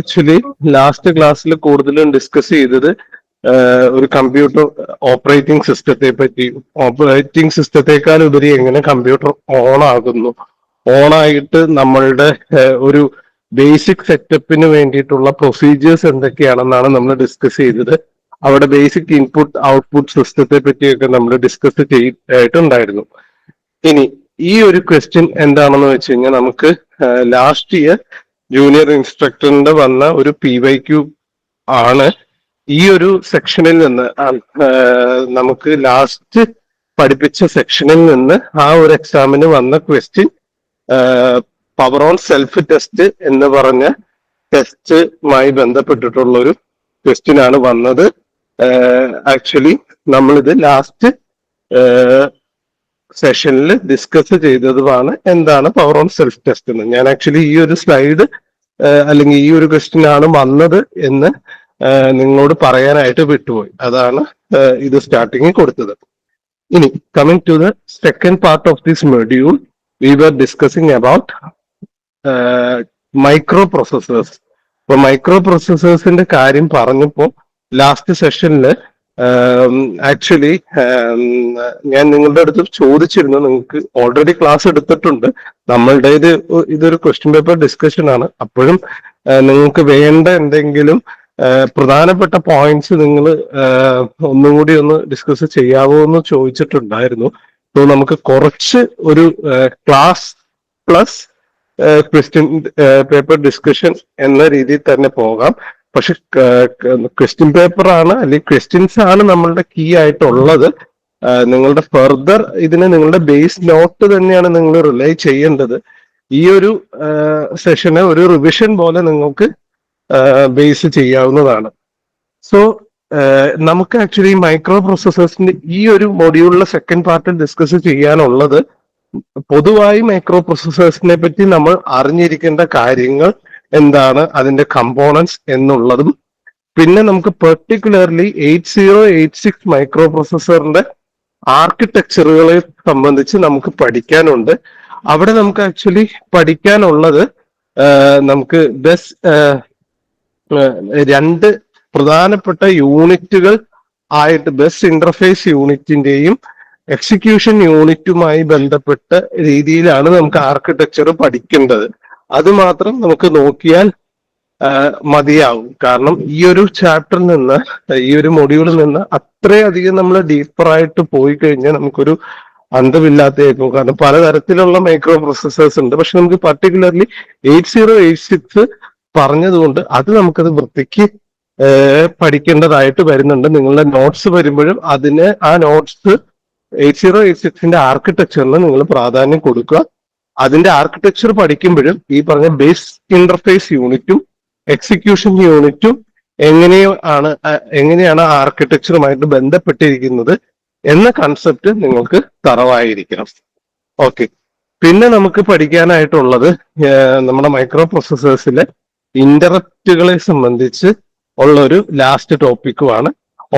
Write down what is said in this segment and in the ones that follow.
Actually last ക്ലാസ്സിൽ കൂടുതലും discuss ചെയ്തത് ഒരു കമ്പ്യൂട്ടർ ഓപ്പറേറ്റിംഗ് സിസ്റ്റത്തെ പറ്റി. ഓപ്പറേറ്റിംഗ് സിസ്റ്റത്തെക്കാൾ ഉപരി എങ്ങനെ കമ്പ്യൂട്ടർ ഓൺ ആകുന്നു? ഓൺ ആയിട്ട് നമ്മളുടെ ഒരു ബേസിക് സെറ്റപ്പിന് വേണ്ടിയിട്ടുള്ള പ്രൊസീജിയേഴ്സ് എന്തൊക്കെയാണെന്നാണ് നമ്മൾ ഡിസ്കസ് ചെയ്തത്. അവിടെ ബേസിക് ഇൻപുട്ട് ഔട്ട്പുട്ട് സിസ്റ്റത്തെ പറ്റിയൊക്കെ നമ്മൾ ഡിസ്കസ് ചെയ്തിട്ടുണ്ടായിരുന്നു. ഇനി ഈ ഒരു ക്വസ്റ്റ്യൻ എന്താണെന്ന് വെച്ച് കഴിഞ്ഞാൽ നമുക്ക് ലാസ്റ്റ് ഇയർ ജൂനിയർ ഇൻസ്ട്രക്ടറിന്റെ വന്ന ഒരു പി വൈ ക്യൂ ആണ്. ഈ ഒരു സെക്ഷനിൽ നിന്ന് നമുക്ക് ലാസ്റ്റ് പഠിപ്പിച്ച സെക്ഷനിൽ നിന്ന് ആ ഒരു എക്സാമിന് വന്ന question power on self test എന്ന് പറഞ്ഞ ടെസ്റ്റുമായി ബന്ധപ്പെട്ടിട്ടുള്ള ഒരു ക്വസ്റ്റ്യൻ ആണ് വന്നത്. ആക്ച്വലി നമ്മളിത് ലാസ്റ്റ് സെഷനിൽ ഡിസ്കസ് ചെയ്തതുമാണ് എന്താണ് പവർ ഓൺ സെൽഫ് ടെസ്റ്റ് എന്ന്. ഞാൻ ആക്ച്വലി ഈ ഒരു സ്ലൈഡ് അല്ലെങ്കിൽ ഈ ഒരു ക്വസ്റ്റ്യൻ ആണ് വന്നത് എന്ന് നിങ്ങളോട് പറയാനായിട്ട് വിട്ടുപോയി. അതാണ് ഇത് സ്റ്റാർട്ടിങ്ങിൽ കൊടുത്തത്. ഇനി coming to the second part of this module we were discussing about micro processors അപ്പൊ മൈക്രോ പ്രൊസസേഴ്സിന്റെ കാര്യം പറഞ്ഞപ്പോ ലാസ്റ്റ് സെഷനിൽ ആക്ച്വലി ഞാൻ നിങ്ങളുടെ അടുത്ത് ചോദിച്ചിരുന്നു നിങ്ങൾക്ക് ഓൾറെഡി ക്ലാസ് എടുത്തിട്ടുണ്ട്. നമ്മളുടെ ഇത് ഇതൊരു ക്വസ്റ്റ്യൻ പേപ്പർ ഡിസ്കഷൻ ആണ്. അപ്പോഴും നിങ്ങൾക്ക് വേണ്ട എന്തെങ്കിലും പ്രധാനപ്പെട്ട പോയിന്റ്സ് നിങ്ങൾ ഒന്നും കൂടി ഒന്ന് ഡിസ്കസ് ചെയ്യാവോ എന്ന് ചോദിച്ചിട്ടുണ്ടായിരുന്നു. സോ നമുക്ക് കുറച്ച് ഒരു class plus question paper discussion എന്ന രീതിയിൽ തന്നെ പോകാം. പക്ഷെ ക്വസ്റ്റ്യൻ പേപ്പർ ആണ് അല്ലെങ്കിൽ ക്വസ്റ്റ്യൻസ് ആണ് നമ്മളുടെ കീ ആയിട്ടുള്ളത്. നിങ്ങളുടെ ഫെർദർ ഇതിന് നിങ്ങളുടെ ബേസ് നോട്ട് തന്നെയാണ് നിങ്ങൾ റിലൈ ചെയ്യേണ്ടത്. ഈ ഒരു സെഷന് ഒരു റിവിഷൻ പോലെ നിങ്ങൾക്ക് ബേസ് ചെയ്യാവുന്നതാണ്. സോ നമുക്ക് ആക്ച്വലി മൈക്രോ പ്രോസസേഴ്സിന്റെ ഈ ഒരു മൊഡ്യൂളിലെ സെക്കൻഡ് പാർട്ടിൽ ഡിസ്കസ് ചെയ്യാനുള്ളത് പൊതുവായി മൈക്രോ പ്രോസസേഴ്സിനെ പറ്റി നമ്മൾ അറിഞ്ഞിരിക്കേണ്ട കാര്യങ്ങൾ എന്താണ് അതിന്റെ കമ്പോണൻസ് എന്നുള്ളതും പിന്നെ നമുക്ക് particularly eight zero eight six micro പ്രോസസറിന്റെ ആർക്കിടെക്ചറുകളെ സംബന്ധിച്ച് നമുക്ക് പഠിക്കാനുണ്ട്. അവിടെ നമുക്ക് ആക്ച്വലി പഠിക്കാനുള്ളത് നമുക്ക് ബസ് രണ്ട് പ്രധാനപ്പെട്ട യൂണിറ്റുകൾ ആയിട്ട് ബസ് ഇന്റർഫേസ് യൂണിറ്റിന്റെയും എക്സിക്യൂഷൻ യൂണിറ്റുമായി ബന്ധപ്പെട്ട രീതിയിലാണ് നമുക്ക് ആർക്കിടെക്ചർ പഠിക്കേണ്ടത്. അത് മാത്രം നമുക്ക് നോക്കിയാൽ മതിയാവും. കാരണം ഈ ഒരു ചാപ്റ്ററിൽ നിന്ന് ഈ ഒരു മൊഡ്യൂളിൽ നിന്ന് അത്രയധികം നമ്മൾ ഡീപ്പറായിട്ട് പോയി കഴിഞ്ഞാൽ നമുക്കൊരു അന്തമില്ലാത്തേക്കും കാരണം പലതരത്തിലുള്ള മൈക്രോ പ്രോസസ്സേഴ്സ് ഉണ്ട്. പക്ഷെ നമുക്ക് particularly eight zero eight six പറഞ്ഞതുകൊണ്ട് അത് നമുക്കത് വൃത്തിക്ക് പഠിക്കേണ്ടതായിട്ട് വരുന്നുണ്ട്. നിങ്ങളുടെ നോട്ട്സ് വരുമ്പോഴും അതിന് ആ നോട്ട്സ് എയ്റ്റ് സീറോ എയ്റ്റ് സിക്സിന്റെ ആർക്കിടെക്ചറിന് നിങ്ങൾ പ്രാധാന്യം കൊടുക്കുക. അതിന്റെ ആർക്കിടെക്ചർ പഠിക്കുമ്പോഴും ഈ പറഞ്ഞ ബേസ് ഇന്റർഫേസ് യൂണിറ്റും എക്സിക്യൂഷൻ യൂണിറ്റും എങ്ങനെയാണ് എങ്ങനെയാണ് ആർക്കിടെക്ചറുമായിട്ട് ബന്ധപ്പെട്ടിരിക്കുന്നത് എന്ന കൺസെപ്റ്റ് നിങ്ങൾക്ക് തറവായിരിക്കണം. ഓക്കെ പിന്നെ നമുക്ക് പഠിക്കാനായിട്ടുള്ളത് നമ്മുടെ മൈക്രോ പ്രൊസസേഴ്സിലെ ഇന്ററപ്റ്റുകളെ സംബന്ധിച്ച് ഉള്ള ഒരു ലാസ്റ്റ് ടോപ്പിക്കുമാണ്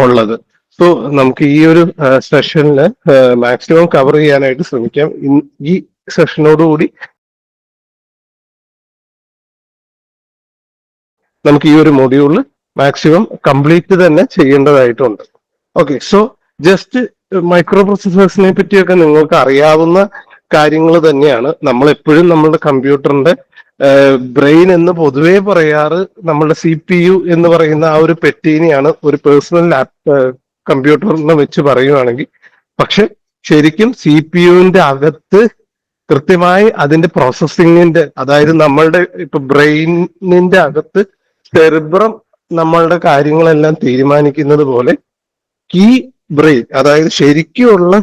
ഉള്ളത്. സോ നമുക്ക് ഈ ഒരു സെഷനിൽ മാക്സിമം കവർ ചെയ്യാനായിട്ട് ശ്രമിക്കാം. ഈ സെഷനോടുകൂടി നമുക്ക് ഈ ഒരു മൊഡ്യൂൾ മാക്സിമം കംപ്ലീറ്റ് തന്നെ ചെയ്യേണ്ടതായിട്ടുണ്ട്. ഓക്കെ സോ ജസ്റ്റ് മൈക്രോ പ്രൊസസേഴ്സിനെ പറ്റിയൊക്കെ നിങ്ങൾക്ക് അറിയാവുന്ന കാര്യങ്ങൾ തന്നെയാണ്. നമ്മൾ എപ്പോഴും നമ്മുടെ കമ്പ്യൂട്ടറിന്റെ ബ്രെയിൻ എന്ന് പൊതുവേ പറയാറ് നമ്മളുടെ സി പി യു എന്ന് പറയുന്ന ആ ഒരു പെറ്റീനെയാണ് ഒരു പേഴ്സണൽ ലാപ് കമ്പ്യൂട്ടറിനെ വെച്ച് പറയുകയാണെങ്കിൽ പക്ഷെ ശരിക്കും സി പി യുവിന്റെ അകത്ത് കൃത്യമായി അതിന്റെ പ്രോസസ്സിങ്ങിന്റെ അതായത് നമ്മളുടെ ഇപ്പൊ ബ്രെയിനിന്റെ അകത്ത് സെറിബ്രം നമ്മളുടെ കാര്യങ്ങളെല്ലാം തീരുമാനിക്കുന്നത് പോലെ കീ ബ്രെയിൻ അതായത് ശരിക്കുമുള്ള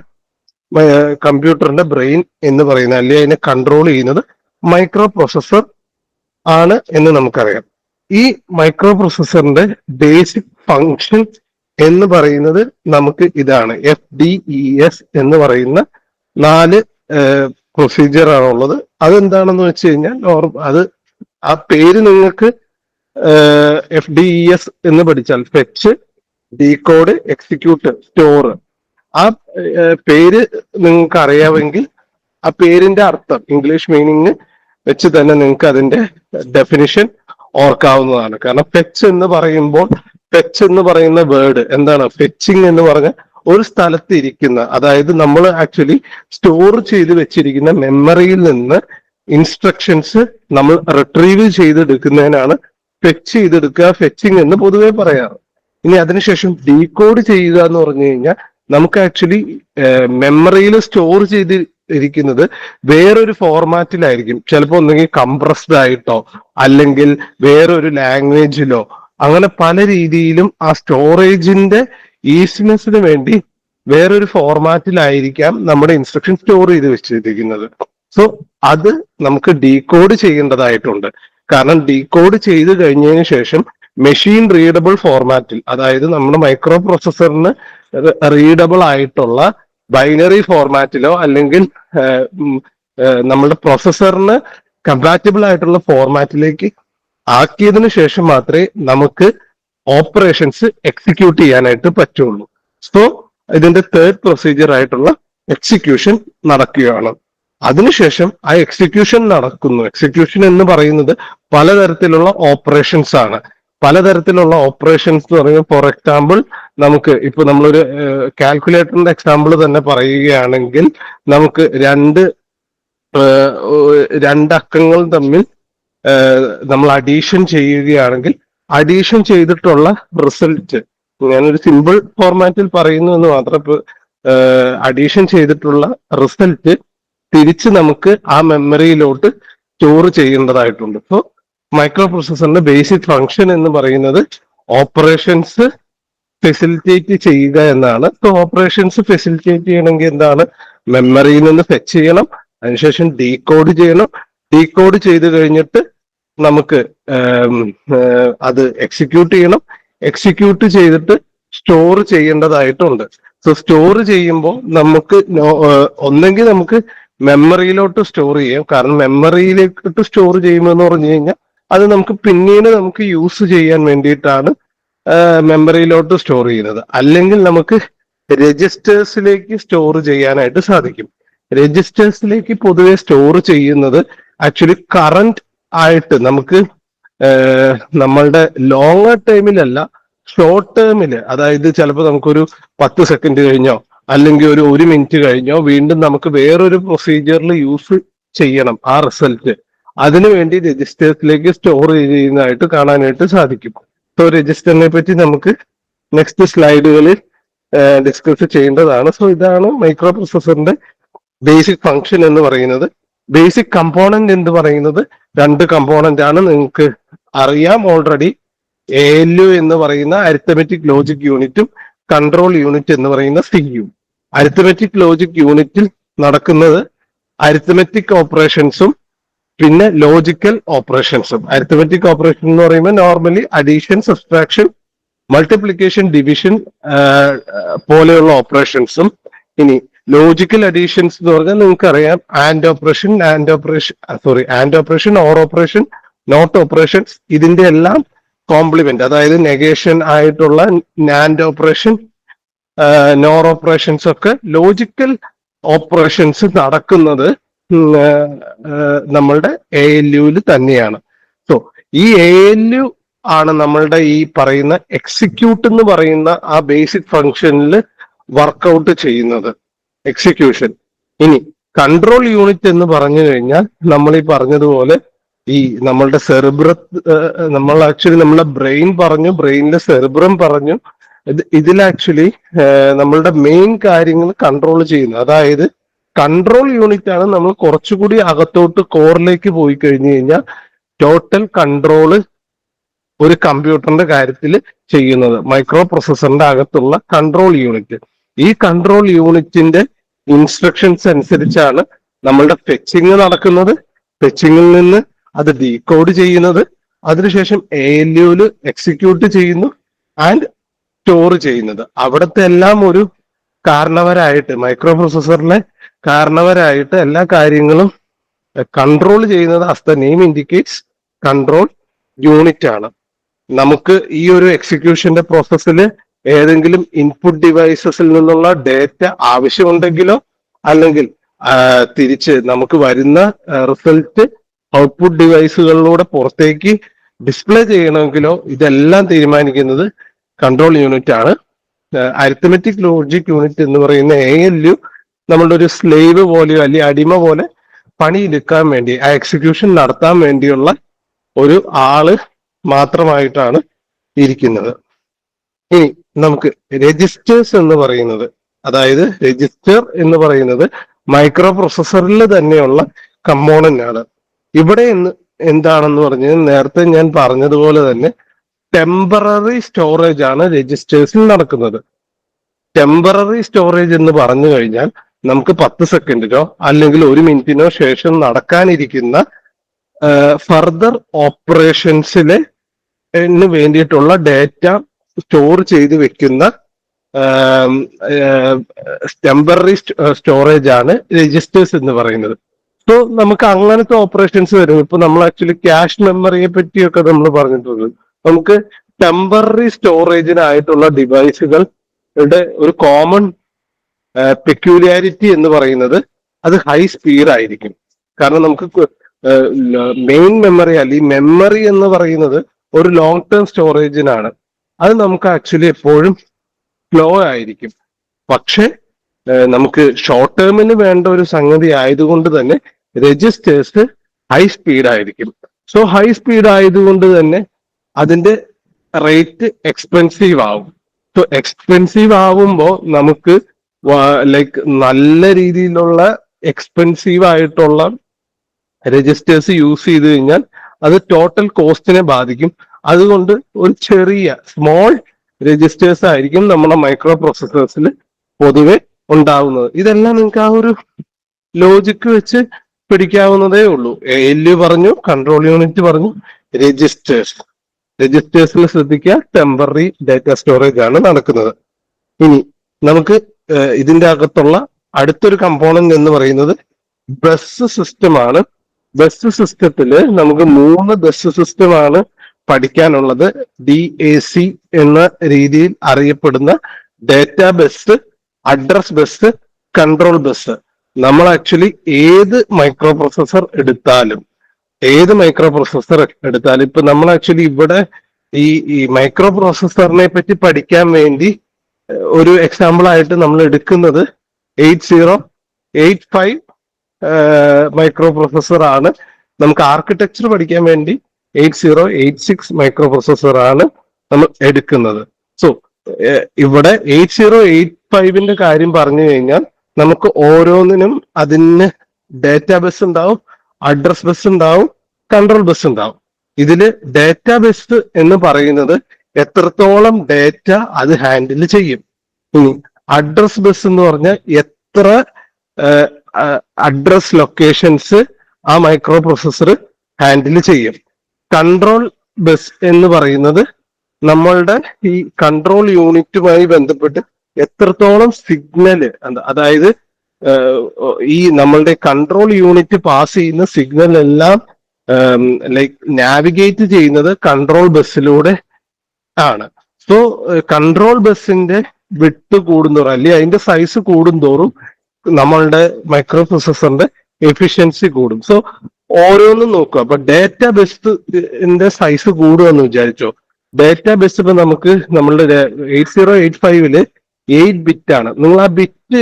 കമ്പ്യൂട്ടറിന്റെ ബ്രെയിൻ എന്ന് പറയുന്ന അല്ലെങ്കിൽ അതിനെ കൺട്രോൾ ചെയ്യുന്നത് മൈക്രോ പ്രോസസർ ആണ് എന്ന് നമുക്കറിയാം. ഈ മൈക്രോ പ്രോസസറിന്റെ ബേസിക് ഫങ്ഷൻ എന്ന് പറയുന്നത് നമുക്ക് ഇതാണ് എഫ് ഡി ഇ എസ് എന്ന് പറയുന്ന നാല് പ്രൊസീജിയർ ആണുള്ളത്. അതെന്താണെന്ന് വെച്ച് കഴിഞ്ഞാൽ അത് ആ പേര് നിങ്ങൾക്ക് എഫ് ഡി ഇ എസ് എന്ന് പഠിച്ചാൽ ഫെച്ച് ഡീകോഡ് എക്സിക്യൂട്ട് സ്റ്റോർ ആ പേര് നിങ്ങൾക്ക് അറിയാമെങ്കിൽ ആ പേരിന്റെ അർത്ഥം ഇംഗ്ലീഷ് മീനിങ് വെച്ച് തന്നെ നിങ്ങൾക്ക് അതിന്റെ ഡെഫിനിഷൻ ഓർക്കാവുന്നതാണ്. കാരണം ഫെച്ച് എന്ന് പറയുമ്പോൾ ഫെച്ച് എന്ന് പറയുന്ന വേർഡ് എന്താണ്? ഫെച്ചിങ് എന്ന് പറഞ്ഞ ഒരു സ്ഥലത്ത് ഇരിക്കുന്ന അതായത് നമ്മൾ ആക്ച്വലി സ്റ്റോർ ചെയ്ത് വെച്ചിരിക്കുന്ന മെമ്മറിയിൽ നിന്ന് ഇൻസ്ട്രക്ഷൻസ് നമ്മൾ റിട്രീവ് ചെയ്തെടുക്കുന്നതിനാണ് ഫെച്ച് ചെയ്തെടുക്കുക ഫെച്ചിങ് എന്ന് പൊതുവെ പറയാറ്. ഇനി അതിനുശേഷം ഡീകോഡ് ചെയ്യുക എന്ന് പറഞ്ഞു കഴിഞ്ഞാൽ നമുക്ക് ആക്ച്വലി മെമ്മറിയിൽ സ്റ്റോർ ചെയ്ത് ഇരിക്കുന്നത് വേറൊരു ഫോർമാറ്റിലായിരിക്കും ചിലപ്പോൾ ഒന്നെങ്കിൽ കംപ്രസ്ഡ് ആയിട്ടോ അല്ലെങ്കിൽ വേറൊരു ലാംഗ്വേജിലോ അങ്ങനെ പല രീതിയിലും ആ സ്റ്റോറേജിന്റെ ഈസിനെസ്സിന് വേണ്ടി വേറൊരു ഫോർമാറ്റിലായിരിക്കാം നമ്മുടെ ഇൻസ്ട്രക്ഷൻ സ്റ്റോർ ചെയ്ത് വെച്ചിരിക്കുന്നത്. സോ അത് നമുക്ക് ഡീകോഡ് ചെയ്യേണ്ടതായിട്ടുണ്ട്. കാരണം ഡീകോഡ് ചെയ്ത് കഴിഞ്ഞതിന് ശേഷം മെഷീൻ റീഡബിൾ ഫോർമാറ്റിൽ അതായത് നമ്മുടെ മൈക്രോ പ്രോസസ്സറിന് റീഡബിൾ ആയിട്ടുള്ള ബൈനറി ഫോർമാറ്റിലോ അല്ലെങ്കിൽ നമ്മുടെ പ്രോസസ്സറിന് കമ്പാറ്റബിൾ ആയിട്ടുള്ള ഫോർമാറ്റിലേക്ക് ആക്കിയതിനു ശേഷം മാത്രമേ നമുക്ക് ഓപ്പറേഷൻസ് എക്സിക്യൂട്ട് ചെയ്യാനായിട്ട് പറ്റുള്ളൂ. സോ ഇതിന്റെ തേർഡ് പ്രൊസീജിയർ ആയിട്ടുള്ള എക്സിക്യൂഷൻ നടക്കുകയാണ്. അതിനുശേഷം ആ എക്സിക്യൂഷൻ നടക്കുന്നു. എക്സിക്യൂഷൻ എന്ന് പറയുന്നത് പലതരത്തിലുള്ള ഓപ്പറേഷൻസ് ആണ്. പലതരത്തിലുള്ള ഓപ്പറേഷൻസ് എന്ന് പറയുമ്പോൾ ഫോർ എക്സാമ്പിൾ നമുക്ക് ഇപ്പൊ നമ്മളൊരു കാൽക്കുലേറ്ററിന്റെ എക്സാമ്പിൾ തന്നെ പറയുകയാണെങ്കിൽ നമുക്ക് രണ്ട് രണ്ട് അക്കങ്ങൾ തമ്മിൽ നമ്മൾ അഡീഷൻ ചെയ്യുകയാണെങ്കിൽ അഡീഷൻ ചെയ്തിട്ടുള്ള റിസൾട്ട് ഞാനൊരു സിമ്പിൾ ഫോർമാറ്റിൽ പറയുന്നു എന്ന് മാത്രം അഡീഷൻ ചെയ്തിട്ടുള്ള റിസൾട്ട് തിരിച്ച് നമുക്ക് ആ മെമ്മറിയിലോട്ട് സ്റ്റോർ ചെയ്യേണ്ടതായിട്ടുണ്ട്. ഇപ്പോൾ മൈക്രോ പ്രോസസറിന്റെ ബേസിക് ഫങ്ഷൻ എന്ന് പറയുന്നത് ഓപ്പറേഷൻസ് ഫെസിലിറ്റേറ്റ് ചെയ്യുക എന്നാണ്. സോ ഓപ്പറേഷൻസ് ഫെസിലിറ്റേറ്റ് ചെയ്യണമെങ്കിൽ എന്താണ്? മെമ്മറിയിൽ നിന്ന് ഫെച്ച് ചെയ്യണം. അതിനുശേഷം ഡീകോഡ് ചെയ്യണം. ഡീകോഡ് ചെയ്ത് കഴിഞ്ഞിട്ട് നമുക്ക് അത് എക്സിക്യൂട്ട് ചെയ്യണം. എക്സിക്യൂട്ട് ചെയ്തിട്ട് സ്റ്റോർ ചെയ്യേണ്ടതായിട്ടുണ്ട്. സോ സ്റ്റോർ ചെയ്യുമ്പോൾ നമുക്ക് ഒന്നെങ്കിൽ നമുക്ക് മെമ്മറിയിലോട്ട് സ്റ്റോർ ചെയ്യാം. കാരണം മെമ്മറിയിലേക്ക് സ്റ്റോർ ചെയ്യുമെന്ന് പറഞ്ഞു കഴിഞ്ഞാൽ അത് നമുക്ക് പിന്നീട് നമുക്ക് യൂസ് ചെയ്യാൻ വേണ്ടിയിട്ടാണ് മെമ്മറിയിലോട്ട് സ്റ്റോർ ചെയ്യുന്നത്. അല്ലെങ്കിൽ നമുക്ക് രജിസ്റ്റേഴ്സിലേക്ക് സ്റ്റോർ ചെയ്യാനായിട്ട് സാധിക്കും. രജിസ്റ്റേഴ്സിലേക്ക് പൊതുവെ സ്റ്റോർ ചെയ്യുന്നത് ആക്ച്വലി കറന്റ് ആയിട്ട് നമുക്ക് നമ്മളുടെ ലോങ് ടൈമിലല്ല ഷോർട്ട് ടേമിൽ അതായത് ചിലപ്പോൾ നമുക്കൊരു പത്ത് സെക്കൻഡ് കഴിഞ്ഞോ അല്ലെങ്കിൽ ഒരു ഒരു മിനിറ്റ് കഴിഞ്ഞോ വീണ്ടും നമുക്ക് വേറൊരു പ്രൊസീജിയറിൽ യൂസ് ചെയ്യണം ആ റിസൾട്ട് അതിനുവേണ്ടി രജിസ്റ്റേഴ്സിലേക്ക് സ്റ്റോർ ചെയ്യുന്നതായിട്ട് കാണാനായിട്ട് സാധിക്കും. സോ രജിസ്റ്ററിനെ പറ്റി നമുക്ക് നെക്സ്റ്റ് സ്ലൈഡുകളിൽ ഡിസ്കസ് ചെയ്യേണ്ടതാണ്. സോ ഇതാണ് മൈക്രോ പ്രൊസസറിന്റെ ബേസിക് ഫങ്ഷൻ എന്ന് പറയുന്നത്. ബേസിക് കമ്പോണന്റ് എന്ന് പറയുന്നത് രണ്ട് കമ്പോണന്റ് ആണ്. നിങ്ങൾക്ക് അറിയാം ഓൾറെഡി എ എൽ യു എന്ന് പറയുന്ന അരിത്തമെറ്റിക് ലോജിക് യൂണിറ്റും കൺട്രോൾ യൂണിറ്റ് എന്ന് പറയുന്ന സി യു. അരിത്തമെറ്റിക് ലോജിക് യൂണിറ്റിൽ നടക്കുന്നത് അരിത്തമെറ്റിക് ഓപ്പറേഷൻസും പിന്നെ ലോജിക്കൽ ഓപ്പറേഷൻസും അരിത്തമെറ്റിക് ഓപ്പറേഷൻ എന്ന് പറയുമ്പോൾ normally addition subtraction multiplication division പോലെയുള്ള ഓപ്പറേഷൻസും ഇനി ലോജിക്കൽ അഡീഷൻസ് എന്ന് പറഞ്ഞാൽ നിങ്ങൾക്ക് അറിയാം and operation and operation sorry and operation or operation not operations ഇതിന്റെ എല്ലാം കോംപ്ലിമെന്റ് അതായത് നെഗേഷൻ ആയിട്ടുള്ള നാൻഡ് ഓപ്പറേഷൻ നോർ ഓപ്പറേഷൻസ് ഒക്കെ ലോജിക്കൽ ഓപ്പറേഷൻസ് നടക്കുന്നത് നമ്മളുടെ എ എൽ യുവിൽ തന്നെയാണ്. സോ ഈ എ എൽ യു ആണ് നമ്മളുടെ ഈ പറയുന്ന എക്സിക്യൂട്ട് എന്ന് പറയുന്ന ആ ബേസിക് ഫംഗ്ഷനിൽ വർക്കൗട്ട് ചെയ്യുന്നത്. എക്സിക്യൂഷൻ ഇനി കൺട്രോൾ യൂണിറ്റ് എന്ന് പറഞ്ഞു കഴിഞ്ഞാൽ നമ്മൾ ഈ പറഞ്ഞതുപോലെ ഈ നമ്മളുടെ സെറിബ്ര നമ്മൾ ആക്ച്വലി നമ്മളെ ബ്രെയിൻ പറഞ്ഞു ബ്രെയിനിലെ സെറിബ്രം പറഞ്ഞു. ഇത് ഇതിൽ ആക്ച്വലി നമ്മളുടെ മെയിൻ കാര്യങ്ങൾ കൺട്രോൾ ചെയ്യുന്നു. അതായത് കൺട്രോൾ യൂണിറ്റ് ആണ് നമ്മൾ കുറച്ചുകൂടി അകത്തോട്ട് കോറിലേക്ക് പോയി കഴിഞ്ഞു കഴിഞ്ഞാൽ ടോട്ടൽ കൺട്രോൾ ഒരു കമ്പ്യൂട്ടറിന്റെ കാര്യത്തിൽ ചെയ്യുന്നത്. മൈക്രോ പ്രൊസസറിന്റെ അകത്തുള്ള കൺട്രോൾ യൂണിറ്റ് ഈ കൺട്രോൾ യൂണിറ്റിന്റെ ഇൻസ്ട്രക്ഷൻസ് അനുസരിച്ചാണ് നമ്മളുടെ ഫെച്ചിങ് നടക്കുന്നത്. ഫെച്ചിങ്ങിൽ നിന്ന് അത് ഡീകോഡ് ചെയ്യുന്നത്. അതിനുശേഷം എ എൽ യുൽ എക്സിക്യൂട്ട് ചെയ്യുന്നു ആൻഡ് സ്റ്റോർ ചെയ്യുന്നത്. അവിടുത്തെ എല്ലാം ഒരു കാരണവരായിട്ട് മൈക്രോ പ്രൊസസറിലെ കാരണവരായിട്ട് എല്ലാ കാര്യങ്ങളും കൺട്രോൾ ചെയ്യുന്നത് as the name indicates control unit ആണ്. നമുക്ക് ഈ ഒരു എക്സിക്യൂഷന്റെ പ്രോസസ്സിൽ ഏതെങ്കിലും ഇൻപുട്ട് ഡിവൈസസിൽ നിന്നുള്ള ഡേറ്റ ആവശ്യമുണ്ടെങ്കിലോ അല്ലെങ്കിൽ തിരിച്ച് നമുക്ക് വരുന്ന റിസൾട്ട് ഔട്ട്പുട്ട് ഡിവൈസുകളിലൂടെ പുറത്തേക്ക് ഡിസ്പ്ലേ ചെയ്യണമെങ്കിലോ ഇതെല്ലാം തീരുമാനിക്കുന്നത് കൺട്രോൾ യൂണിറ്റ് ആണ്. അരിത്തമെറ്റിക് ലോജിക് യൂണിറ്റ് എന്ന് പറയുന്ന എ എൽ യു നമ്മളുടെ ഒരു സ്ലേവ് പോലെയോ അല്ലെങ്കിൽ അടിമ പോലെ പണിയെടുക്കാൻ വേണ്ടി ആ എക്സിക്യൂഷൻ നടത്താൻ വേണ്ടിയുള്ള ഒരു ആൾ മാത്രമായിട്ടാണ് ഇരിക്കുന്നത്. ഇനി നമുക്ക് രജിസ്റ്റേഴ്സ് എന്ന് പറയുന്നത് അതായത് രജിസ്റ്റർ എന്ന് പറയുന്നത് മൈക്രോ പ്രൊസസറിൽ തന്നെയുള്ള കമ്പോണന്റ് ആണ്. ഇവിടെ എന്താണെന്ന് പറഞ്ഞത് നേരത്തെ ഞാൻ പറഞ്ഞതുപോലെ തന്നെ ടെമ്പററി സ്റ്റോറേജ് ആണ് രജിസ്റ്റേഴ്സിൽ നടക്കുന്നത്. ടെമ്പററി സ്റ്റോറേജ് എന്ന് പറഞ്ഞു കഴിഞ്ഞാൽ നമുക്ക് പത്ത് സെക്കൻഡിനോ അല്ലെങ്കിൽ ഒരു മിനിറ്റിനോ ശേഷം നടക്കാനിരിക്കുന്ന ഫർദർ ഓപ്പറേഷൻസിലെ വേണ്ടിയിട്ടുള്ള ഡേറ്റ സ്റ്റോർ ചെയ്ത് വെക്കുന്ന ടെമ്പററി സ്റ്റോറേജ് ആണ് രജിസ്റ്റേഴ്സ് എന്ന് പറയുന്നത്. സോ നമുക്ക് അങ്ങനത്തെ ഓപ്പറേഷൻസ് വരും. ഇപ്പൊ നമ്മൾ ആക്ച്വലി ക്യാഷ് മെമ്മറിയെ പറ്റിയൊക്കെ നമ്മൾ പറഞ്ഞിട്ടുണ്ട്. നമുക്ക് ടെമ്പററി സ്റ്റോറേജിനായിട്ടുള്ള ഡിവൈസുകളുടെ ഒരു കോമൺ പെക്യൂലിയാരിറ്റി എന്ന് പറയുന്നത് അത് ഹൈ സ്പീഡ് ആയിരിക്കും. കാരണം നമുക്ക് മെയിൻ മെമ്മറി അല്ലെങ്കിൽ മെമ്മറി എന്ന് പറയുന്നത് ഒരു ലോങ് ടേം സ്റ്റോറേജിനാണ് അത് നമുക്ക് ആക്ച്വലി എപ്പോഴും സ്ലോ ആയിരിക്കും. പക്ഷെ നമുക്ക് ഷോർട്ട് ടേമിന് വേണ്ട ഒരു സംഗതി ആയതുകൊണ്ട് തന്നെ രജിസ്റ്റേഴ്സ് ഹൈ സ്പീഡ് ആയിരിക്കും. സോ ഹൈ സ്പീഡ് ആയതുകൊണ്ട് തന്നെ അതിന്റെ റേറ്റ് എക്സ്പെൻസീവ് ആവും. സോ എക്സ്പെൻസീവ് ആവുമ്പോൾ നമുക്ക് ലൈക്ക് നല്ല രീതിയിലുള്ള എക്സ്പെൻസീവ് ആയിട്ടുള്ള രജിസ്റ്റേഴ്സ് യൂസ് ചെയ്ത് കഴിഞ്ഞാൽ അത് ടോട്ടൽ കോസ്റ്റിനെ ബാധിക്കും. അതുകൊണ്ട് ഒരു ചെറിയ സ്മോൾ രജിസ്റ്റേഴ്സ് ആയിരിക്കും നമ്മുടെ മൈക്രോ പ്രോസസേഴ്സിൽ പൊതുവെ ഉണ്ടാവുന്നത്. ഇതെല്ലാം നിങ്ങൾക്ക് ആ ഒരു ലോജിക്ക് വെച്ച് പിടിക്കാവുന്നതേ ഉള്ളൂ. എൽ യു പറഞ്ഞു കൺട്രോൾ യൂണിറ്റ് പറഞ്ഞു രജിസ്റ്റേഴ്സ് രജിസ്റ്റേഴ്സിൽ ശ്രദ്ധിക്കുക ടെമ്പററി ഡാറ്റ സ്റ്റോറേജ് ആണ് നടക്കുന്നത്. ഇനി നമുക്ക് ഇതിന്റെ അകത്തുള്ള അടുത്തൊരു കമ്പോണന്റ് എന്ന് പറയുന്നത് ബസ് സിസ്റ്റമാണ് ബസ് സിസ്റ്റത്തിൽ നമുക്ക് മൂന്ന് ബസ് സിസ്റ്റമാണ് പഠിക്കാനുള്ളത് ഡി എ സി എന്ന രീതിയിൽ അറിയപ്പെടുന്ന data bus address bus control bus നമ്മൾ ആക്ച്വലി ഏത് മൈക്രോ പ്രോസസർ എടുത്താലും ഏത് മൈക്രോ പ്രോസസർ എടുത്താലും ഇപ്പൊ നമ്മൾ ആക്ച്വലി ഇവിടെ ഈ ഈ മൈക്രോ പ്രോസസറിനെ പറ്റി പഠിക്കാൻ വേണ്ടി ഒരു എക്സാമ്പിൾ ആയിട്ട് നമ്മൾ എടുക്കുന്നത് eight zero eight five micro processor ആണ്. നമുക്ക് ആർക്കിടെക്ചർ പഠിക്കാൻ വേണ്ടി eight zero eight six micro processor ആണ് നമ്മൾ എടുക്കുന്നത്. സോ ഇവിടെ എയ്റ്റ് സീറോ എയ്റ്റ് ഫൈവിന്റെ കാര്യം പറഞ്ഞു കഴിഞ്ഞാൽ നമുക്ക് ഓരോന്നിനും അതിന് ഡേറ്റാ ബസ് ഉണ്ടാവും അഡ്രസ് ബസ് ഉണ്ടാവും കൺട്രോൾ ബസ് ഉണ്ടാവും. ഇതിൽ ഡേറ്റാ ബസ് എന്ന് പറയുന്നത് എത്രത്തോളം ഡേറ്റ അത് ഹാൻഡിൽ ചെയ്യും. ഇനി അഡ്രസ് ബസ് എന്ന് പറഞ്ഞാൽ എത്ര അഡ്രസ് ലൊക്കേഷൻസ് ആ മൈക്രോ പ്രൊസസ്സർ ഹാൻഡിൽ ചെയ്യും. കൺട്രോൾ ബസ് എന്ന് പറയുന്നത് നമ്മളുടെ ഈ കൺട്രോൾ യൂണിറ്റുമായി ബന്ധപ്പെട്ട് എത്രത്തോളം സിഗ്നൽ അതായത് ഈ നമ്മളുടെ കൺട്രോൾ യൂണിറ്റ് പാസ് ചെയ്യുന്ന സിഗ്നൽ എല്ലാം ലൈക്ക് നാവിഗേറ്റ് ചെയ്യുന്നത് കൺട്രോൾ ബസ്സിലൂടെ ആണ്. സോ കൺട്രോൾ ബസ്സിന്റെ വിട്ട് കൂടുന്തോറും അല്ലെങ്കിൽ അതിന്റെ സൈസ് കൂടുന്തോറും നമ്മളുടെ മൈക്രോ പ്രൊസസറിന്റെ എഫിഷ്യൻസി കൂടും. സോ ഓരോന്നും നോക്കുക. അപ്പൊ ഡേറ്റ ബേസ്ഡിന്റെ സൈസ് കൂടുമെന്ന് വിചാരിച്ചോ. ഡേറ്റ ബേസ് ഇപ്പൊ നമുക്ക് നമ്മളുടെ എയ്റ്റ് സീറോ എയ്റ്റ് ഫൈവിൽ എയ്റ്റ് ബിറ്റ് ആണ്. നിങ്ങൾ ആ ബിറ്റ്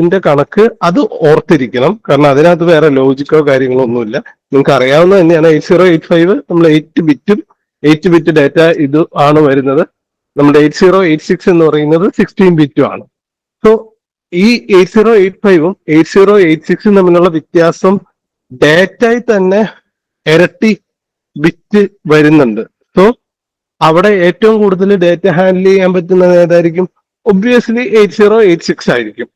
ഇന്റെ കണക്ക് അത് ഓർത്തിരിക്കണം. കാരണം അതിനകത്ത് വേറെ ലോജിക്കോ കാര്യങ്ങളോ ഒന്നുമില്ല നിങ്ങൾക്ക് അറിയാവുന്ന തന്നെയാണ് എയ്റ്റ് സീറോ എയ്റ്റ് ഫൈവ് നമ്മൾ എയ്റ്റ് ബിറ്റും എയ്റ്റ് ബിറ്റ് ഡേറ്റ ഇത് ആണ് വരുന്നത്. നമ്മുടെ എയ്റ്റ് സീറോ എയ്റ്റ് സിക്സ് എന്ന് പറയുന്നത് സിക്സ്റ്റീൻ ബിറ്റും ആണ്. ഈ എയ്റ്റ് സീറോ എയ്റ്റ് ഫൈവും എയ്റ്റ് സീറോ എയ്റ്റ് സിക്സും തമ്മിലുള്ള വ്യത്യാസം ഡേറ്റായി തന്നെ ഇരട്ടി വിറ്റ് വരുന്നുണ്ട്. സോ അവിടെ ഏറ്റവും കൂടുതൽ ഡേറ്റ ഹാൻഡിൽ ചെയ്യാൻ പറ്റുന്നത് ഏതായിരിക്കും? Obviously eight zero eight six ആയിരിക്കും.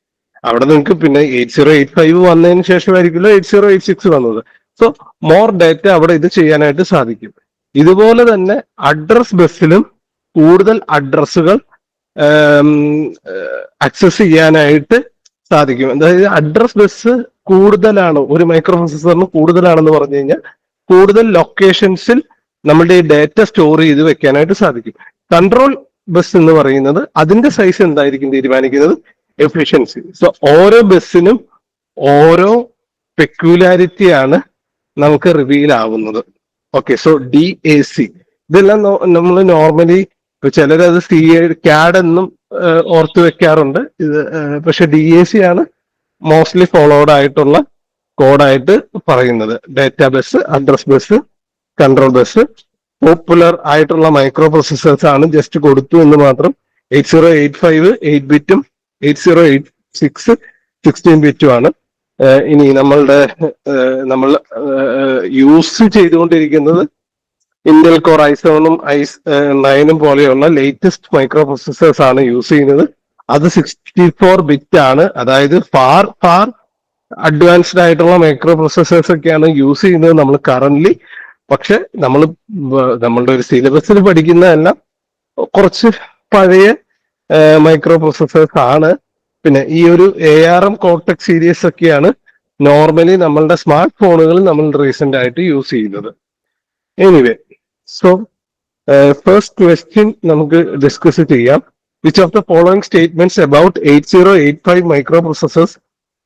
അവിടെ നിങ്ങൾക്ക് പിന്നെ എയ്റ്റ് സീറോ എയ്റ്റ് ഫൈവ് വന്നതിന് ശേഷമായിരിക്കുമല്ലോ എയ്റ്റ് സീറോ എയ്റ്റ് സിക്സ് വന്നത്. സോ മോർ ഡേറ്റ അവിടെ ഇത് ചെയ്യാനായിട്ട് സാധിക്കും. ഇതുപോലെ തന്നെ അഡ്രസ് ബസ്സിലും കൂടുതൽ അഡ്രസ്സുകൾ അക്സസ് ചെയ്യാനായിട്ട് സാധിക്കും. അതായത് അഡ്രസ് ബസ് കൂടുതലാണ് ഒരു മൈക്രോ പ്രോസസറിന് കൂടുതലാണെന്ന് പറഞ്ഞു കഴിഞ്ഞാൽ കൂടുതൽ ലൊക്കേഷൻസിൽ നമ്മളുടെ ഈ ഡേറ്റ സ്റ്റോർ ചെയ്ത് വെക്കാനായിട്ട് സാധിക്കും. കൺട്രോൾ ബസ് എന്ന് പറയുന്നത് അതിന്റെ സൈസ് എന്തായിരിക്കും തീരുമാനിക്കുന്നത്? എഫിഷ്യൻസി സോ ഓരോ ബസ്സിനും ഓരോ പെക്യുലാരിറ്റി ആണ് നമുക്ക് റിവീൽ ആവുന്നത്. Okay so D A C ഇതെല്ലാം നമ്മൾ നോർമലി ചിലരത് സി എ ക്യാഡ് എന്നും ഓർത്തു വെക്കാറുണ്ട്. ഇത് പക്ഷെ ഡി എ സി ആണ് മോസ്റ്റ്ലി ഫോളോഡ് ആയിട്ടുള്ള കോഡായിട്ട് പറയുന്നത്. Data bus address bus control bus. Popular ആയിട്ടുള്ള മൈക്രോ പ്രൊസസേഴ്സ് ആണ് ജസ്റ്റ് കൊടുത്തു എന്ന് മാത്രം. Eight zero eight five eight ബിറ്റും eight zero eight six sixteen ബിറ്റും ആണ്. ഇനി നമ്മളുടെ നമ്മൾ യൂസ് ചെയ്തുകൊണ്ടിരിക്കുന്നത് ഇന്റൽ കോർ ഐ സെവനും ഐ നയനും പോലെയുള്ള ലേറ്റസ്റ്റ് മൈക്രോ പ്രൊസസ്സേഴ്സ് ആണ് യൂസ് ചെയ്യുന്നത്. അത് സിക്സ്റ്റി ഫോർ ബിറ്റ് ആണ്. അതായത് ഫാർ ഫാർ അഡ്വാൻസ്ഡ് ആയിട്ടുള്ള മൈക്രോ പ്രൊസസ്സേഴ്സ് ഒക്കെയാണ് യൂസ് ചെയ്യുന്നത് നമ്മൾ കറന്റ് പക്ഷെ നമ്മൾ നമ്മളുടെ ഒരു സിലബസിൽ പഠിക്കുന്നതെല്ലാം കുറച്ച് പഴയ മൈക്രോ പ്രൊസസ്സേഴ്സ് ആണ്. പിന്നെ ഈ ഒരു A R M Cortex series ഒക്കെയാണ് നോർമലി നമ്മളുടെ സ്മാർട്ട് ഫോണുകളിൽ നമ്മൾ റീസെന്റ് ആയിട്ട് യൂസ് ചെയ്യുന്നത്. എനിവേ സോ ഫസ്റ്റ് ക്വസ്റ്റ്യൻ നമുക്ക് ഡിസ്കസ് ചെയ്യാം. Which of the following statements about eight zero eight five microprocessors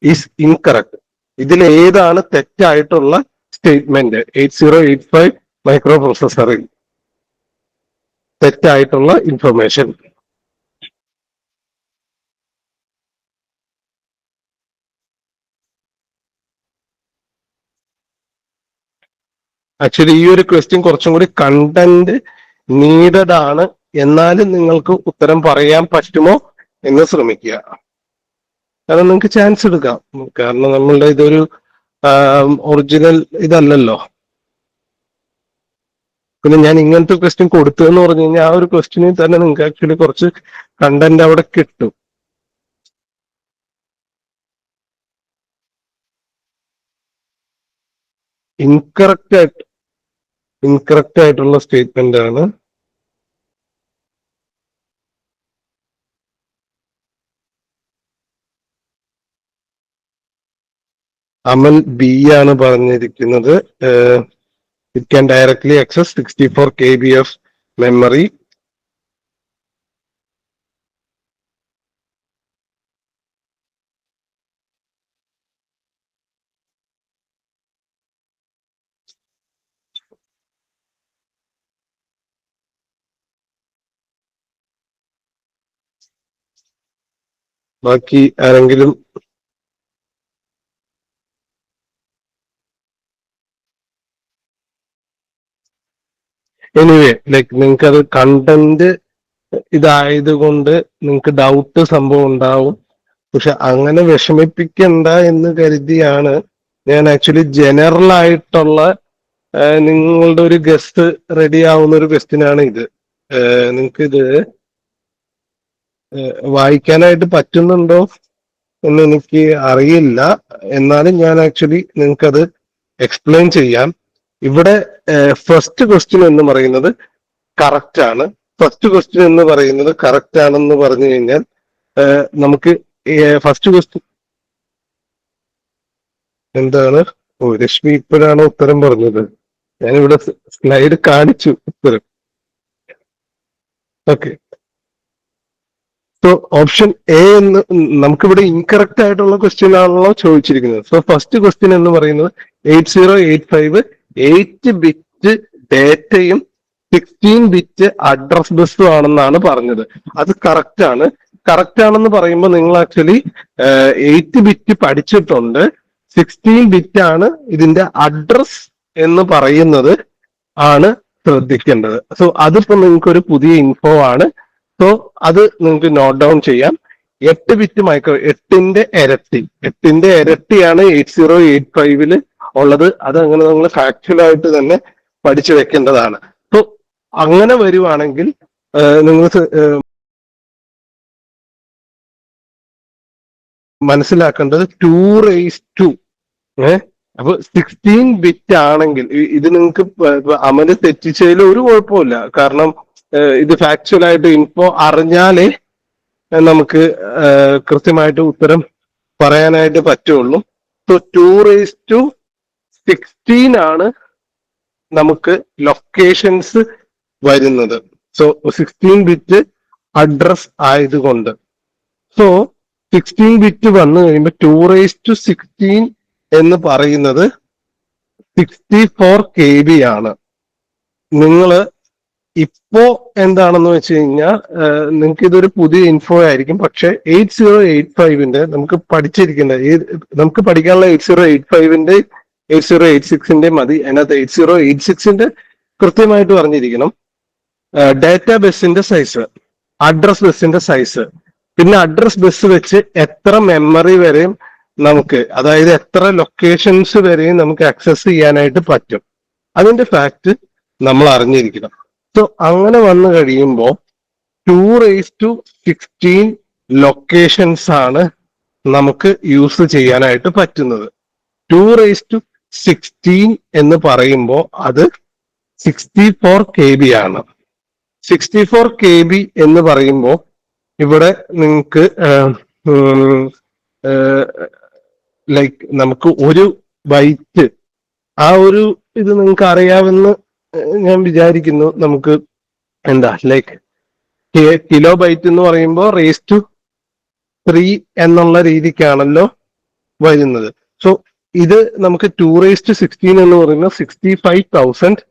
is incorrect ഇതിൽ ഏതാണ് തെറ്റായിട്ടുള്ള statement eight zero eight five micro പ്രോസസറിൽ തെറ്റായിട്ടുള്ള ഇൻഫർമേഷൻ ആക്ച്വലി ഈ ഒരു ക്വസ്റ്റ്യൻ കുറച്ചും കൂടി കണ്ടന്റ് നീഡഡ് ആണ്. എന്നാലും നിങ്ങൾക്ക് ഉത്തരം പറയാൻ പറ്റുമോ എന്ന് ശ്രമിക്കുക. കാരണം നിങ്ങൾക്ക് ചാൻസ് എടുക്കാം. കാരണം നമ്മളുടെ ഇതൊരു ഒറിജിനൽ ഇതല്ലല്ലോ. പിന്നെ ഞാൻ ഇങ്ങനത്തെ ക്വസ്റ്റ്യൻ കൊടുത്തു എന്ന് പറഞ്ഞു കഴിഞ്ഞാൽ ആ ഒരു ക്വസ്റ്റ്യനിൽ തന്നെ നിങ്ങൾക്ക് ആക്ച്വലി കുറച്ച് കണ്ടന്റ് അവിടെ കിട്ടും. ഇൻകറക്റ്റ് ആയിട്ട് ഇൻകറക്റ്റ് ആയിട്ടുള്ള സ്റ്റേറ്റ്മെന്റ് ആണ്. അമൽ ബി ആണ് പറഞ്ഞിരിക്കുന്നത്. It can directly access sixty four K B of memory ബാക്കി ആരെങ്കിലും എനിവേ ലൈക്ക് നിങ്ങൾക്ക് അത് കണ്ടന്റ് ഇതായതുകൊണ്ട് നിങ്ങൾക്ക് ഡൗട്ട് സംഭവം ഉണ്ടാവും. പക്ഷെ അങ്ങനെ വിഷമിപ്പിക്കണ്ട എന്ന് കരുതിയാണ് ഞാൻ ആക്ച്വലി ജനറൽ ആയിട്ടുള്ള നിങ്ങളുടെ ഒരു ഗസ്റ്റ് റെഡി ആവുന്ന ഒരു ക്വസ്റ്റ്യൻ ഇത്. നിങ്ങൾക്ക് ഇത് വായിക്കാനായിട്ട് പറ്റുന്നുണ്ടോ എന്ന് എനിക്ക് അറിയില്ല. എന്നാലും ഞാൻ ആക്ച്വലി നിങ്ങൾക്കത് എക്സ്പ്ലെയിൻ ചെയ്യാം. ഇവിടെ ഫസ്റ്റ് ക്വസ്റ്റ്യൻ എന്ന് പറയുന്നത് കറക്റ്റ് ആണ്. ഫസ്റ്റ് ക്വസ്റ്റ്യൻ എന്ന് പറയുന്നത് കറക്റ്റ് ആണെന്ന് പറഞ്ഞു കഴിഞ്ഞാൽ നമുക്ക് ഫസ്റ്റ് ക്വസ്റ്റ്യൻ എന്താണ്? ഓ രശ്മി ഇപ്പോഴാണ് ഉത്തരം പറഞ്ഞത്. ഞാനിവിടെ സ്ലൈഡ് കാണിച്ചു ഉത്തരം. ഓക്കെ സോ ഓപ്ഷൻ എ എന്ന് നമുക്കിവിടെ ഇൻകറക്റ്റ് ആയിട്ടുള്ള ക്വസ്റ്റ്യൻ ആണല്ലോ ചോദിച്ചിരിക്കുന്നത്. സോ ഫസ്റ്റ് ക്വസ്റ്റ്യൻ എന്ന് പറയുന്നത് eight zero eight five eight bit ഡേറ്റയും sixteen bit address ബസ്സും ആണെന്നാണ് പറഞ്ഞത്. അത് കറക്റ്റ് ആണ്. കറക്റ്റ് ആണെന്ന് പറയുമ്പോൾ നിങ്ങൾ ആക്ച്വലി എയ്റ്റ് ബിറ്റ് പഠിച്ചിട്ടുണ്ട്. സിക്സ്റ്റീൻ ബിറ്റ് ആണ് ഇതിന്റെ അഡ്രസ് എന്ന് പറയുന്നത് ആണ് ശ്രദ്ധിക്കേണ്ടത്. സോ അതിപ്പോ നിങ്ങൾക്ക് ഒരു പുതിയ ഇൻഫോ ആണ്. സോ അത് നിങ്ങൾക്ക് നോട്ട് ഡൗൺ ചെയ്യാം. എട്ട് ബിറ്റ് മൈക്രോ എട്ടിന്റെ ഇരട്ടി. എട്ടിന്റെ ഇരട്ടിയാണ് എയ്റ്റ് സീറോ എയ്റ്റ് ഫൈവിൽ ഉള്ളത്. അത് അങ്ങനെ നിങ്ങൾ ഫാക്ച്വലായിട്ട് തന്നെ പഠിച്ചു വെക്കേണ്ടതാണ്. സോ അങ്ങനെ വരുവാണെങ്കിൽ നിങ്ങൾ മനസ്സിലാക്കേണ്ടത് ടു റേസ് ടു ഏഹ് അപ്പൊ സിക്സ്റ്റീൻ ബിറ്റ് ആണെങ്കിൽ ഇത് നിങ്ങൾക്ക് അമൽ തെറ്റിച്ചതിൽ ഒരു കുഴപ്പമില്ല കാരണം ഇത് ഫാക്ച്വൽ ആയിട്ട് ഇൻഫോ അറിഞ്ഞാലേ നമുക്ക് കൃത്യമായിട്ട് ഉത്തരം പറയാനായിട്ട് പറ്റുള്ളൂ. So two raise to sixteen ആണ് നമുക്ക് ലൊക്കേഷൻസ് വരുന്നത്. സോ സിക്സ്റ്റീൻ ബിറ്റ് അഡ്രസ് ആയതുകൊണ്ട്. സോ സിക്സ്റ്റീൻ ബിറ്റ് വന്നു കഴിയുമ്പോൾ ടു റേസ് ടു സിക്സ്റ്റീൻ എന്ന് പറയുന്നത് സിക്സ്റ്റി ഫോർ കെ ബി ആണ്. നിങ്ങൾ ഇപ്പോ എന്താണെന്ന് വെച്ച് കഴിഞ്ഞാൽ നിങ്ങൾക്ക് ഇതൊരു പുതിയ ഇൻഫോ ആയിരിക്കും. പക്ഷെ എയ്റ്റ് സീറോ എയ്റ്റ് ഫൈവിന്റെ നമുക്ക് പഠിച്ചിരിക്കേണ്ട നമുക്ക് പഠിക്കാനുള്ള എയ്റ്റ് സീറോ എയ്റ്റ് ഫൈവിന്റെ എയ്റ്റ് സീറോ എയ്റ്റ് സിക്സിന്റെ മതി. അതിനകത്ത് എയ്റ്റ് സീറോ എയ്റ്റ് സിക്സിന്റെ കൃത്യമായിട്ട് പറഞ്ഞിരിക്കണം. ഡാറ്റാ ബസ്സിന്റെ സൈസ് അഡ്രസ് ബസ്സിന്റെ സൈസ്. പിന്നെ അഡ്രസ് ബസ് വെച്ച് എത്ര മെമ്മറി വരെയും നമുക്ക് അതായത് എത്ര ലൊക്കേഷൻസ് വരെയും നമുക്ക് ആക്സസ് ചെയ്യാനായിട്ട് പറ്റും. അതിന്റെ ഫാക്ട് നമ്മൾ അറിഞ്ഞിരിക്കണം. സോ അങ്ങനെ വന്നു കഴിയുമ്പോൾ two raise to sixteen locations ആണ് നമുക്ക് യൂസ് ചെയ്യാനായിട്ട് പറ്റുന്നത്. ടു റേസ് ടു സിക്സ്റ്റീൻ എന്ന് പറയുമ്പോൾ അത് സിക്സ്റ്റി ഫോർ കെ ബി ആണ് സിക്സ്റ്റി ഫോർ കെ ബി എന്ന് പറയുമ്പോൾ ഇവിടെ നിങ്ങൾക്ക് ലൈക്ക് നമുക്ക് ഒരു ബൈറ്റ് ആ ഒരു ഇത് നിങ്ങൾക്ക് അറിയാമെന്ന് ഞാൻ വിചാരിക്കുന്നു നമുക്ക് എന്താ ലൈക്ക് കിലോ ബൈറ്റ് എന്ന് പറയുമ്പോൾ റേസ് ടു ത്രീ എന്നുള്ള രീതിക്കാണല്ലോ വരുന്നത്. സോ ഇത് നമുക്ക് ടു റേസ് ടു സിക്സ്റ്റീൻ എന്ന് പറയുന്ന sixty five thousand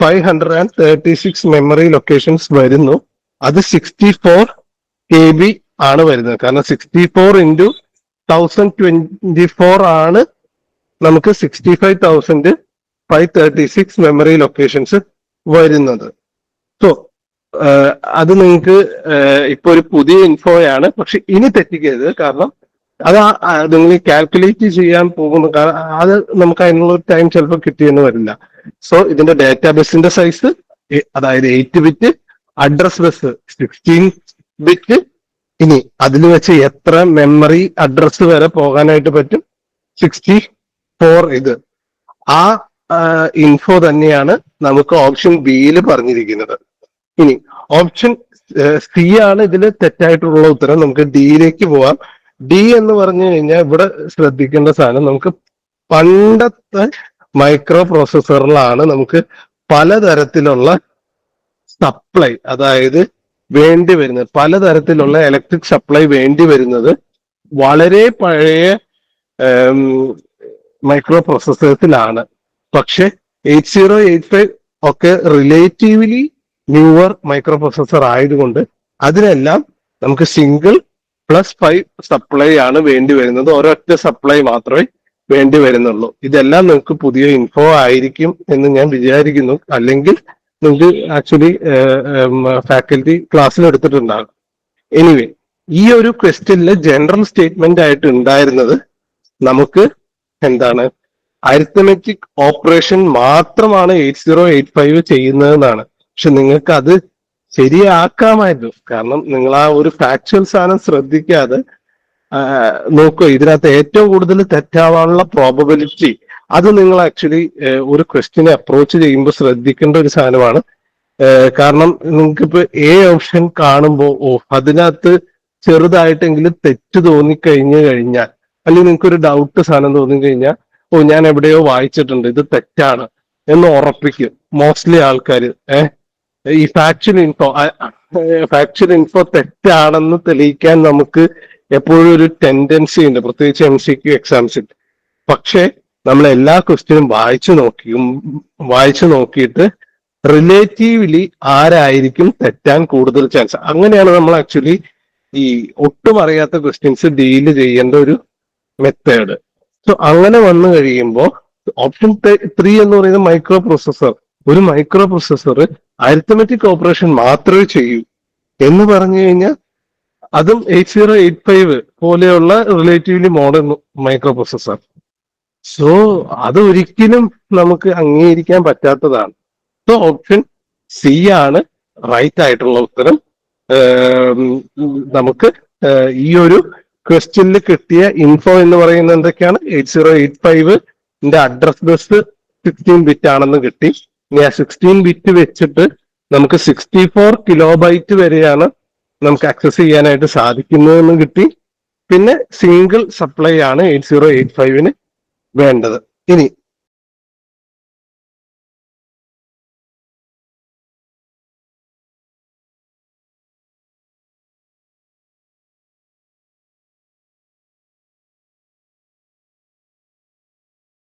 five hundred and thirty six memory locations വരുന്നു. അത് സിക്സ്റ്റി ഫോർ കെ ബി ആണ് വരുന്നത്. കാരണം sixty four into thousand twenty four ആണ് നമുക്ക് sixty five thousand five thirty six memory locations വരുന്നത് സോ അത് നിങ്ങൾക്ക് ഇപ്പൊ ഒരു പുതിയ ഇൻഫോയാണ് പക്ഷെ ഇനി തെറ്റിക്കരുത്. കാരണം അത് നിങ്ങൾ കാൽക്കുലേറ്റ് ചെയ്യാൻ പോകുന്ന കാരണം അത് നമുക്ക് അതിനുള്ള ടൈം ചിലപ്പോൾ കിട്ടിയെന്ന് വരില്ല. സോ ഇതിന്റെ ഡാറ്റാബേസിന്റെ സൈസ് അതായത് eight bit address bus sixteen bit ഇനി അതിൽ വെച്ച് എത്ര മെമ്മറി അഡ്രസ് വരെ പോകാനായിട്ട് പറ്റും? സിക്സ്റ്റി ഫോർ ഇത്. ആ ഇൻഫോ തന്നെയാണ് നമുക്ക് ഓപ്ഷൻ ബിയിൽ പറഞ്ഞിരിക്കുന്നത്. ഇനി ഓപ്ഷൻ സി ആണ് ഇതിൽ തെറ്റായിട്ടുള്ള ഉത്തരം. നമുക്ക് ഡിയിലേക്ക് പോവാം. ഡി എന്ന് പറഞ്ഞു കഴിഞ്ഞാൽ ഇവിടെ ശ്രദ്ധിക്കേണ്ട സാധനം നമുക്ക് പണ്ടത്തെ മൈക്രോ പ്രോസസ്സറിലാണ് നമുക്ക് പലതരത്തിലുള്ള സപ്ലൈ അതായത് വേണ്ടി വരുന്നത്. പലതരത്തിലുള്ള ഇലക്ട്രിക് സപ്ലൈ വേണ്ടി വരുന്നത് വളരെ പഴയ മൈക്രോ പ്രോസസ്സേഴ്സിലാണ് പക്ഷെ എയ്റ്റ് സീറോ എയ്റ്റ് ഫൈവ് ഒക്കെ റിലേറ്റീവ്ലി ന്യൂവർ മൈക്രോ പ്രൊസസർ ആയതുകൊണ്ട് അതിനെല്ലാം നമുക്ക് സിംഗിൾ പ്ലസ് ഫൈവ് സപ്ലൈ ആണ് വേണ്ടി വരുന്നത്. ഒരൊറ്റ സപ്ലൈ മാത്രമേ വേണ്ടി വരുന്നുള്ളൂ. ഇതെല്ലാം നിങ്ങൾക്ക് പുതിയ ഇൻഫോ ആയിരിക്കും എന്ന് ഞാൻ വിചാരിക്കുന്നു. അല്ലെങ്കിൽ നിങ്ങൾക്ക് ആക്ച്വലി ഫാക്കൽറ്റി ക്ലാസ്സിൽ എടുത്തിട്ടുണ്ടാകും. എനിവേ ഈ ഒരു ക്വസ്റ്റ്യനിലെ ജനറൽ സ്റ്റേറ്റ്മെന്റ് ആയിട്ട് ഉണ്ടായിരുന്നത് നമുക്ക് എന്താണ്? അരിത്തമെറ്റിക് ഓപ്പറേഷൻ മാത്രമാണ് എയ്റ്റ് സീറോ എയ്റ്റ് ഫൈവ് ചെയ്യുന്നതെന്നാണ്. പക്ഷെ നിങ്ങൾക്ക് അത് ശരിയാക്കാമായിരുന്നു. കാരണം നിങ്ങൾ ആ ഒരു ഫാക്ച്വൽ സാധനം ശ്രദ്ധിക്കാതെ നോക്കുക ഇതിനകത്ത് ഏറ്റവും കൂടുതൽ തെറ്റാവാനുള്ള പ്രോബബിലിറ്റി അത് നിങ്ങൾ ആക്ച്വലി ഒരു ക്വസ്റ്റിനെ അപ്രോച്ച് ചെയ്യുമ്പോൾ ശ്രദ്ധിക്കേണ്ട ഒരു സാധനമാണ്. കാരണം നിങ്ങൾക്കിപ്പോ എ ഓപ്ഷൻ കാണുമ്പോൾ ഓ അതിനകത്ത് ചെറുതായിട്ടെങ്കിലും തെറ്റ് തോന്നിക്കഴിഞ്ഞു കഴിഞ്ഞാൽ അല്ലെങ്കിൽ നിങ്ങൾക്ക് ഒരു ഡൗട്ട് സാധനം തോന്നിക്കഴിഞ്ഞാൽ ഓ ഞാൻ എവിടെയോ വായിച്ചിട്ടുണ്ട്. ഇത് തെറ്റാണ് എന്ന് ഉറപ്പിക്കും. മോസ്റ്റ്ലി ആൾക്കാർ ഏഹ് ഈ ഫാക്ച്വൽ ഇൻഫോ ഫാക്ച്വൽ ഇൻഫോ തെറ്റാണെന്ന് തെളിയിക്കാൻ നമുക്ക് എപ്പോഴും ഒരു ടെൻഡൻസി ഉണ്ട്. പ്രത്യേകിച്ച് എം സി ക്യു എക്സാംസിൽ പക്ഷേ നമ്മൾ എല്ലാ ക്വസ്റ്റ്യനും വായിച്ചു നോക്കിയും വായിച്ചു നോക്കിയിട്ട് റിലേറ്റീവ്ലി ആരായിരിക്കും തെറ്റാൻ കൂടുതൽ ചാൻസ് അങ്ങനെയാണ് നമ്മൾ ആക്ച്വലി ഈ ഒട്ടും അറിയാത്ത ക്വസ്റ്റ്യൻസ് ഡീൽ ചെയ്യേണ്ട ഒരു മെത്തേഡ് സോ അങ്ങനെ വന്നു കഴിയുമ്പോൾ ഓപ്ഷൻ ത്രീ എന്ന് പറയുന്നത് മൈക്രോ പ്രോസസ്സർ ഒരു മൈക്രോ പ്രോസസ്സർ അരിത്തമെറ്റിക് ഓപ്പറേഷൻ മാത്രമേ ചെയ്യൂ. എന്ന് പറഞ്ഞു കഴിഞ്ഞാൽ അതും എയ്റ്റ് സീറോ എയ്റ്റ് ഫൈവ് പോലെയുള്ള relatively modern microprocessor so അത് ഒരിക്കലും നമുക്ക് അംഗീകരിക്കാൻ പറ്റാത്തതാണ്. സോ ഓപ്ഷൻ സി ആണ് റൈറ്റ് ആയിട്ടുള്ള ഉത്തരം. നമുക്ക് ഈ ഒരു ക്വസ്റ്റ്യനിൽ കിട്ടിയ ഇൻഫോ എന്ന് പറയുന്നത് എന്തൊക്കെയാണ്? Eight zero eight five address bus sixteen bit ആണെന്ന് കിട്ടി. ഇനി ആ സിക്സ്റ്റീൻ ബിറ്റ് വെച്ചിട്ട് നമുക്ക് സിക്സ്റ്റി ഫോർ കിലോ ബൈറ്റ് വരെയാണ് നമുക്ക് ആക്സസ് ചെയ്യാനായിട്ട് സാധിക്കുന്നതെന്ന് കിട്ടി. പിന്നെ സിംഗിൾ സപ്ലൈ ആണ് എയ്റ്റ് സീറോ എയ്റ്റ് ഫൈവിന് വേണ്ടത്. ഇനി